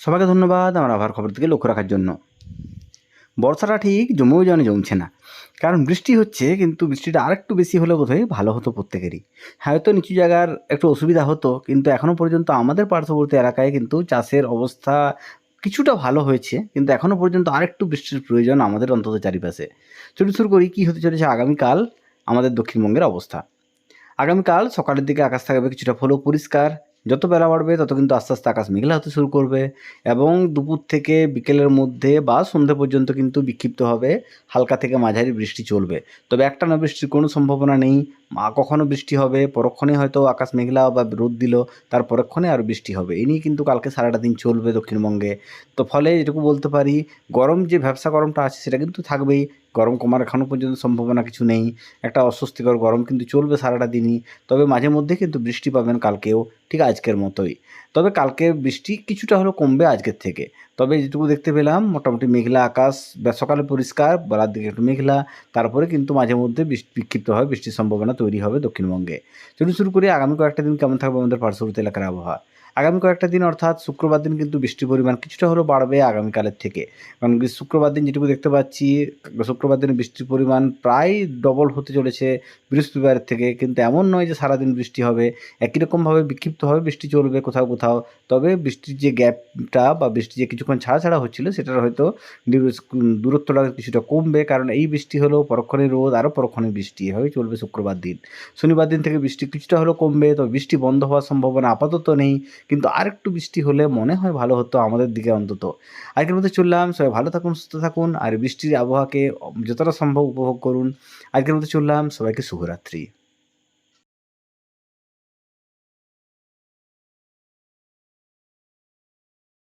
সবাইকে ধন্যবাদ আমার আবহাওয়ার খবর থেকে লক্ষ্য রাখার জন্য। বর্ষাটা ঠিক জমেও জানে জমছে না। কারণ বৃষ্টি হচ্ছে, কিন্তু বৃষ্টিটা আরেকটু বেশি হলে বোধহয় ভালো হতো প্রত্যেকেরই। হয়তো নিচু জায়গার একটু অসুবিধা হতো, কিন্তু এখনও পর্যন্ত আমাদের পার্শ্ববর্তী এলাকায় কিন্তু চাষের অবস্থা কিছুটা ভালো হয়েছে, কিন্তু এখনও পর্যন্ত আরেকটু বৃষ্টির প্রয়োজন আমাদের অন্তত চারিপাশে। শুরু শুরু করি কী হতে চলেছে আগামীকাল আমাদের দক্ষিণবঙ্গের অবস্থা। আগামীকাল সকালের দিকে আকাশ থাকবে কিছুটা ফলো পরিষ্কার যত বেলা বাড়বে, তত কিন্তু আস্তে আস্তে আকাশ মেঘলা হতে শুরু করবে এবং দুপুর থেকে বিকেলের মধ্যে বা সন্ধে পর্যন্ত কিন্তু বিক্ষিপ্ত হবে, হালকা থেকে মাঝারি বৃষ্টি চলবে। তবে একটানা বৃষ্টির কোনো সম্ভাবনা নেই। মা, কখনো বৃষ্টি হবে, পরক্ষণে হয়তো আকাশ মেঘলা বা রোদ দিল, তার পরক্ষণে আর বৃষ্টি হবে। এই নিয়ে কিন্তু কালকে সারাটা দিন চলবে দক্ষিণবঙ্গে। তো ফলে এটুকু বলতে পারি, গরম যে ব্যবসা গরমটা আছে, সেটা কিন্তু থাকবেই। গরম কমার এখনও পর্যন্ত সম্ভাবনা কিছু নেই। একটা অস্বস্তিকর গরম কিন্তু চলবে সারাটা দিনই। তবে মাঝে মধ্যে কিন্তু বৃষ্টি পাবেন কালকেও, ঠিক আজকের মতোই। তবে কালকে বৃষ্টি কিছুটা হলেও কমবে আজকের থেকে। তবে যেটুকু দেখতে পেলাম, মোটামুটি মেঘলা আকাশ সকালে পরিষ্কার, বেলার দিকে একটু মেঘলা, তারপরে কিন্তু মাঝে মধ্যে বৃষ্টি বিক্ষিপ্ত হয়, বৃষ্টির সম্ভাবনা তৈরি হবে দক্ষিণবঙ্গে। চলুন শুরু করি, আগামী কয়েকটা দিন কেমন থাকবে আমাদের পার্শ্ববর্তী এলাকার আবহাওয়া। আগামী কয়েকটা দিন অর্থাৎ শুক্রবার দিন কিন্তু বৃষ্টির পরিমাণ কিছুটা হলেও বাড়বে আগামীকালের থেকে। কারণ শুক্রবার দিন যেটুকু দেখতে পাচ্ছি, শুক্রবার দিনে বৃষ্টির পরিমাণ প্রায় ডবল হতে চলেছে বৃহস্পতিবারের থেকে। কিন্তু এমন নয় যে সারাদিন বৃষ্টি হবে, একই রকমভাবে বিক্ষিপ্তভাবে বৃষ্টি চলবে কোথাও কোথাও। তবে বৃষ্টির যে গ্যাপটা বা বৃষ্টি যে কিছুক্ষণ ছাড়া ছাড়া হচ্ছিল, সেটার হয়তো দূরত্বটা কিছুটা কমবে। কারণ এই বৃষ্টি হলেও পরক্ষণে রোদ, আরও পরক্ষণে বৃষ্টি। এভাবেই চলবে শুক্রবার দিন। শনিবার দিন থেকে বৃষ্টি কিছুটা হলেও কমবে। তবে বৃষ্টি বন্ধ হওয়ার সম্ভাবনা আপাতত নেই। কিন্তু আরেকটু বৃষ্টি হলে মনে হয় ভালো হতো আমাদের দিকে অন্তত। আজকের মধ্যে চললাম, সবাই ভালো থাকুন, সুস্থ থাকুন, আর বৃষ্টির আবহাওয়াকে যতটা সম্ভব উপভোগ করুন। আজকের মধ্যে চললাম, সবাইকে শুভরাত্রি।